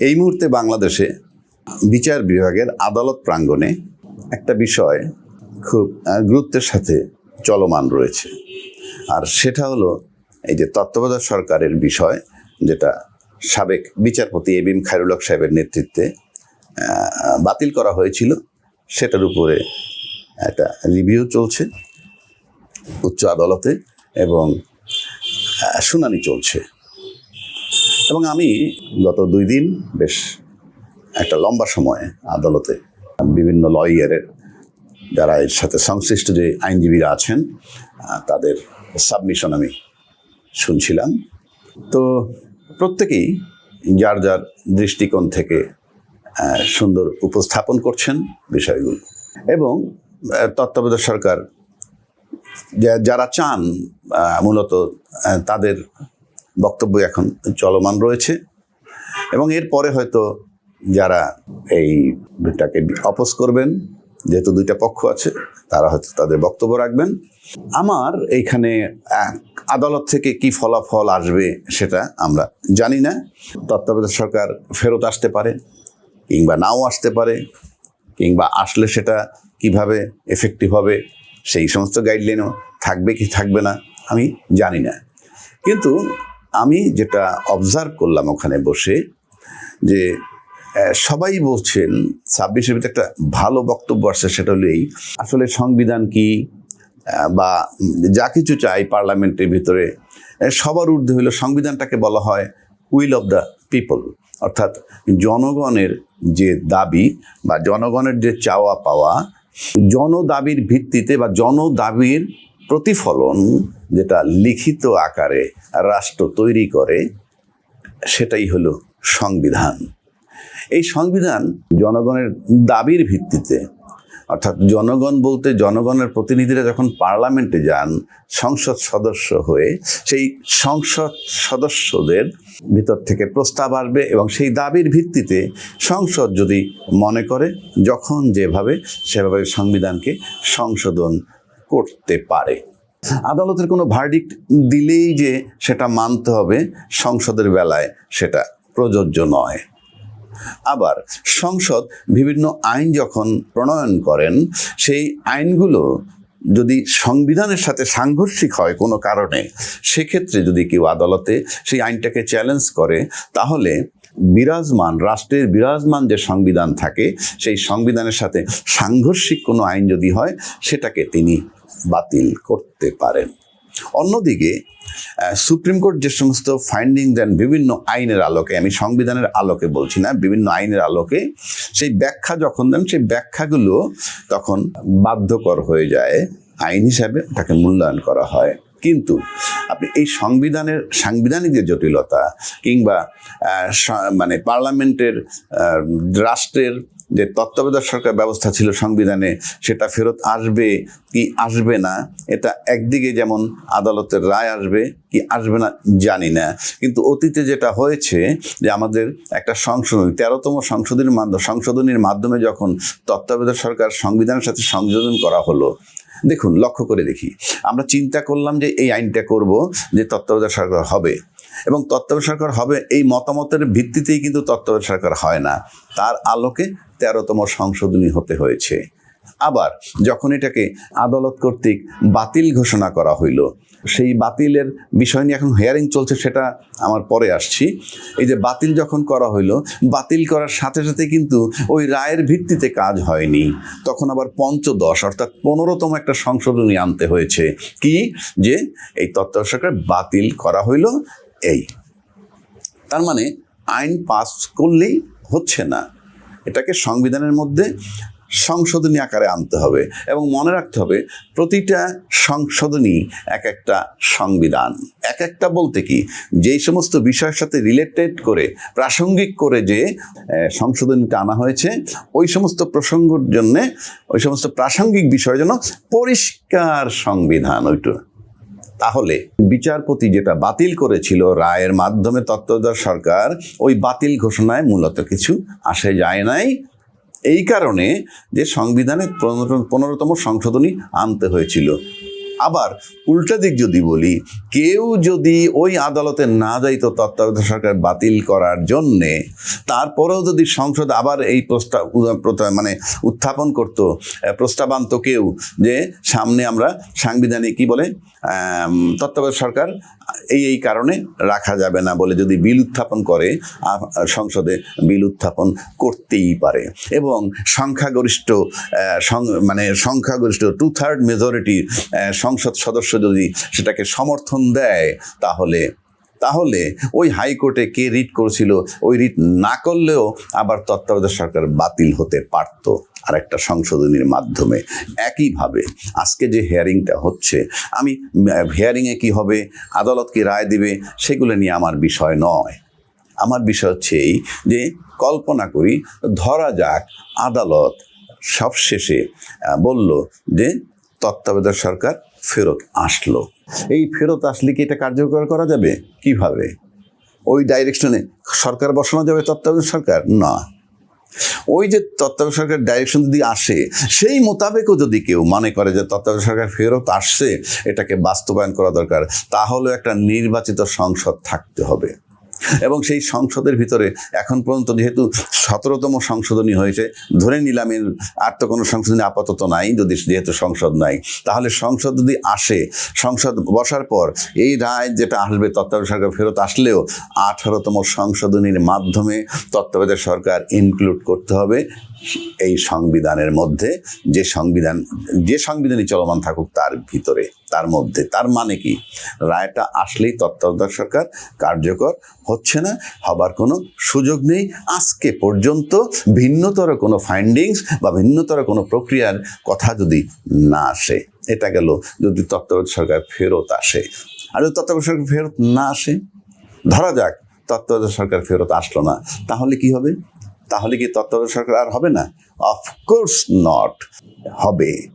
এই মুহূর্তে বাংলাদেশে বিচার বিভাগের আদালত প্রাঙ্গণে একটা বিষয় খুব গুরুত্বের সাথে চলমান রয়েছে। আর সেটা হলো এই যে তত্ত্বাবধায়ক সরকারের বিষয়, যেটা সাবেক বিচারপতি এ বিম খায়রুল হক সাহেবের নেতৃত্বে বাতিল করা হয়েছিল। সেটার উপরে একটা রিভিউ চলছে, উচ্চ আদালতে এবং শুনানি চলছে। এবং আমি গত দুই দিন বেশ একটা লম্বা সময় আদালতে বিভিন্ন লয়ারের যারা এর সাথে সংশ্লিষ্ট যে আইনজীবীরা আছেন তাদের সাবমিশন আমি শুনছিলাম। তো প্রত্যেকেই যার যার দৃষ্টিকোণ থেকে সুন্দর উপস্থাপন করছেন বিষয়গুলো। এবং তত্ত্বাবধায়ক সরকার যারা চান মূলত তাদের বক্তব্য এখন চলমান রয়েছে। এবং এরপরে হয়তো যারা এই দুটাকে অপোজ করবেন, যেহেতু দুইটা পক্ষ আছে, তারা হয়তো তাদের বক্তব্য রাখবেন। আমার এইখানে আদালত থেকে কি ফলাফল আসবে সেটা আমরা জানি না। তত্ত্বাবধায়ক সরকার ফেরত আসতে পারে, কিংবা নাও আসতে পারে, কিংবা আসলে সেটা কীভাবে এফেক্টিভ হবে, সেই সমস্ত গাইডলাইনও থাকবে কি থাকবে না, আমি জানি না। কিন্তু আমি যেটা অবজার্ভ করলাম ওখানে বসে যে সবাই বলছেন, ছাব্বিশের ভিতরে একটা ভালো বক্তব্য আসছে, সেটা হলো এই, আসলে সংবিধান কি বা যা কিছু চাই পার্লামেন্টের ভিতরে সবার ঊর্ধ্বে হলো সংবিধানটাকে বলা হয় উইল অফ দ্য পিপল। অর্থাৎ জনগণের যে দাবি বা জনগণের যে চাওয়া পাওয়া, জনদাবির ভিত্তিতে বা জনদাবির প্রতিফলন যেটা লিখিত আকারে রাষ্ট্র তৈরি করে, সেটাই হলো সংবিধান। এই সংবিধান জনগণের দাবির ভিত্তিতে, অর্থাৎ জনগণ বলতে জনগণের প্রতিনিধিরা যখন পার্লামেন্টে যান, সংসদ সদস্য হয়ে, সেই সংসদ সদস্যদের ভিতর থেকে প্রস্তাব আসবে এবং সেই দাবির ভিত্তিতে সংসদ যদি মনে করে, যখন যেভাবে, সেভাবে সংবিধানকে সংশোধন করতে পারে। আদালতের কোনো ভার্ডিক্ট দিলেই যে সেটা মানতে হবে, সংসদের বেলায় সেটা প্রযোজ্য নয়। আবার সংসদ বিভিন্ন আইন যখন প্রণয়ন করেন, সেই আইনগুলো যদি সংবিধানের সাথে সাংঘর্ষিক হয় কোনো কারণে, সেক্ষেত্রে যদি কেউ আদালতে সেই আইনটাকে চ্যালেঞ্জ করে, তাহলে বিরাজমান, রাষ্ট্রের বিরাজমান যে সংবিধান থাকে, সেই সংবিধানের সাথে সাংঘর্ষিক কোনো আইন যদি হয়, সেটাকে তিনি বাতিল করতে পারেন। অন্যদিকে সুপ্রিম কোর্ট যে সমস্ত ফাইন্ডিং দেন, বিভিন্ন আইনের আলোকে, আমি সংবিধানের আলোকে বলছি না, বিভিন্ন আইনের আলোকে, সেই ব্যাখ্যা যখন দেন, সেই ব্যাখ্যাগুলো তখন বাধ্যকর হয়ে যায়, আইন হিসাবে তাকে মূল্যায়ন করা হয়। কিন্তু আপনি এই সংবিধানের সাংবিধানিক যে জটিলতা কিংবা মানে পার্লামেন্টের রাষ্ট্রের যে তত্ত্বাবধায়ক সরকার ব্যবস্থা ছিল সংবিধানে, সেটা ফেরত আসবে কি আসবে না, এটা একদিকে যেমন আদালতের রায় আসবে কি আসবে না জানি না। কিন্তু অতীতে যেটা হয়েছে যে আমাদের একটা সংশোধনী, তেরোতম সংশোধনীর মাধ্যমে সংশোধনীর মাধ্যমে যখন তত্ত্বাবধায়ক সরকার সংবিধানের সাথে সংযোজন করা হলো, দেখুন, লক্ষ্য করে দেখি। আমরা চিন্তা করলাম যে এই আইনটা করব, যে তত্ত্বাবধায়ক সরকার হবে। এবং তত্ত্বাবধায়ক সরকার হবে, এই মতামতের ভিত্তিতেই কিন্তু তত্ত্বাবধায়ক সরকার হয় না। তার আলোকে তেরোতম সংশোধনী হতে হয়েছে। আবার যখন এটাকে আদালত কর্তৃক বাতিল ঘোষণা করা হইল, সেই বাতিলের বিষয় নিয়ে এখন হেয়ারিং চলছে সেটা আমার পরে আসছি। এই যে বাতিল যখন করা হইল, বাতিল করার সাথে সাথে কিন্তু ওই রায়ের ভিত্তিতে কাজ হয়নি। তখন আবার পঞ্চদশ অর্থাৎ পনেরোতম একটা সংশোধনী আনতে হয়েছে। কি? যে এই তত্ত্বাবধায়ক সরকার বাতিল করা হইল এই। তার মানে আইন পাস করলেই হচ্ছে না। এটাকে সংবিধানের মধ্যে সংশোধনী আকারে আনতে হবে এবং মনে রাখতে হবে প্রতিটা সংশোধনী এক একটা সংবিধান। এক একটা বলতে কি? যেই সমস্ত বিষয়ের সাথে রিলেটেড করে, প্রাসঙ্গিক করে যে সংশোধনীটা আনা হয়েছে, ওই সমস্ত প্রসঙ্গের জন্যে, ওই সমস্ত প্রাসঙ্গিক বিষয়ের জন্য পরিষ্কার সংবিধান ওইটা। তাহলে বিচারপতি যেটা বাতিল করেছিল রায়ের মাধ্যমে তত্ত্বাবধায়ক সরকার, ওই বাতিল ঘোষণায় মূলত কিছু আসে যায় নাই। এই কারণে যে সংবিধানে পনেরো- পনেরোতম সংশোধনী আনতে হয়েছিল। আবার উল্টা দিক যদি বলি, কেউ যদি ওই আদালতে না যাইতো তত্ত্বাবধায়ক সরকার বাতিল করার জন্যে, তারপরেও যদি সংসদ আবার এই প্রস্তাব মানে উত্থাপন করত প্রস্তাব আনতো কেউ যে সামনে আমরা সাংবিধানিক কি বলে তত্ত্বাবধায়ক সরকার এই এই কারণে রাখা যাবে না বলে যদি বিল উত্থাপন করে সংসদে বিল উত্থাপন করতেই পারে। এবং সংখ্যাগরিষ্ঠ মানে সংখ্যাগরিষ্ঠ টু থার্ড মেজরিটি সংসদ সদস্য যদি সেটাকে সমর্থন দেয়, তাহলে তাহলে ওই হাইকোর্টে কে রিট করেছিল, ওই রিট না করলেও আবার তত্ত্বাবধায়ক সরকার বাতিল হতে পারত আর একটা সংশোধনীর মাধ্যমে। একইভাবে আজকে যে হিয়ারিংটা হচ্ছে, আমি হিয়ারিংয়ে কি হবে, আদালত কি রায় দিবে, সেগুলো নিয়ে আমার বিষয় নয়। আমার বিষয় হচ্ছে এই যে কল্পনা করি, ধরা যাক আদালত সবশেষে বলল যে তত্ত্বাবধায়ক সরকার ফেরত আসলো। এই ফেরত আসলে কি এটা কার্যকর করা যাবে? কীভাবে? ওই ডাইরেকশনে সরকার বসানো যাবে তত্ত্বাবধায়ক সরকার? না। ওই যে তত্ত্বাবধায়ক সরকার ডাইরেকশন যদি আসে, সেই মোতাবেকও যদি কেউ মনে করে যে তত্ত্বাবধায়ক সরকার ফেরত আসছে, এটাকে বাস্তবায়ন করা দরকার, তাহলেও একটা নির্বাচিত সংসদ থাকতে হবে। এবং সেই সংসদের ভিতরে এখন পর্যন্ত যেহেতু সতেরোতম সংশোধনী হয়েছে, ধরে নিলাম এর আর তো কোনো সংশোধনী আপাতত নাই, যদি যেহেতু সংসদ নাই, তাহলে সংসদ যদি আসে, সংসদ বসার পর এই রায় যেটা আসবে, তত্ত্বাবধায়ক সরকার ফেরত আসলেও আঠারোতম সংশোধনীর মাধ্যমে তত্ত্বাবধায়ক সরকার ইনক্লুড করতে হবে। এই সংবিধানের মধ্যে যে সংবিধান, যে সংবিধানই চলমান থাকুক তার ভিতরে, তার মধ্যে, তার মানে কি? রায়টা আসলেই তত্ত্বাবধায়ক সরকার, কার্যকর, হচ্ছে না? হবার কোনো সুযোগ নেই। আজকে পর্যন্ত ভিন্নতর কোনো ফাইন্ডিংস বা ভিন্নতর কোনো প্রক্রিয়ার কথা যদি না আসে, এটা গেল যদি তত্ত্বাবধায়ক সরকার ফেরত আসে। আর যদি তত্ত্বাবধায়ক সরকার ফেরত না আসে, ধরা যাক তত্ত্বাবধায়ক সরকার ফেরত আসলো না, তাহলে কি হবে? তাহলে কি তত্ত্বাবধায়ক সরকার আর হবে না? অফকোর্স নট হবে।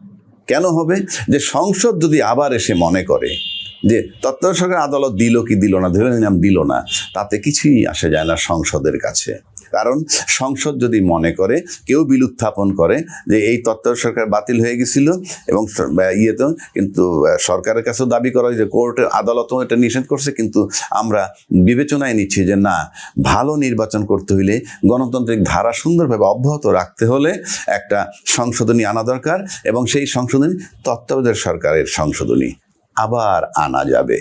কেন হবে? যে সংসদ যদি আবার এসে মনে করে যে তত্ত্বাবধায়ক সরকার আদালত দিল কি দিল না, ধরে নিলাম দিল না, তাতে কিছুই আসে যায় না সংসদের কাছে। কারণ সংসদ যদি মনে করে, কেউ বিল উত্থাপন করে যে এই তত্ত্বাবধায়ক সরকার বাতিল হয়ে গেছিল এবং ইয়েতেও কিন্তু সরকারের কাছেও দাবি করা যে কোর্টের আদালতও এটা নিষেধ করছে, কিন্তু আমরা বিবেচনায় নিচ্ছি যে না, ভালো নির্বাচন করতে হইলে গণতান্ত্রিক ধারা সুন্দরভাবে অব্যাহত রাখতে হলে একটা সংশোধনী আনা দরকার এবং সেই সংশোধনী তত্ত্বাবধায়ক সরকারের সংশোধনী। আবার আনা যাবে।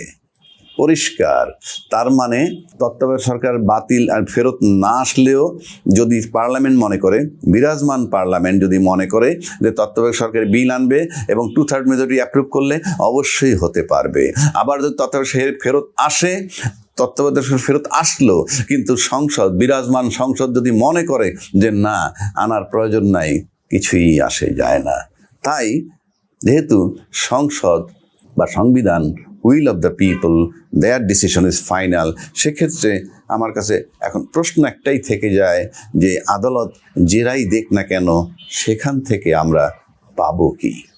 পরিষ্কার। তার মানে তত্ত্বাবধায়ক সরকার বাতিল আর ফেরত না আসলেও যদি পার্লামেন্ট মনে করে, বিরাজমান পার্লামেন্ট যদি মনে করে যে তত্ত্বাবধায়ক সরকার বিল আনবে এবং টু থার্ড মেজরিটি অ্যাপ্রুভ করলে অবশ্যই হতে পারবে। আবার যদি তত্ত্বাবধায়ক ফেরত আসে, তত্ত্বাবধায়ক ফেরত আসলো, কিন্তু সংসদ, বিরাজমান সংসদ যদি মনে করে যে না, আনার প্রয়োজন নাই, কিছুই আসে যায় না। তাই যেহেতু সংসদ বা সংবিধান, will of the people, their decision is final. সেক্ষেত্রে আমার কাছে এখন প্রশ্ন একটাই থেকে যায় যে আদালত জেরাই দেখ না কেন, সেখান থেকে আমরা পাবো কি?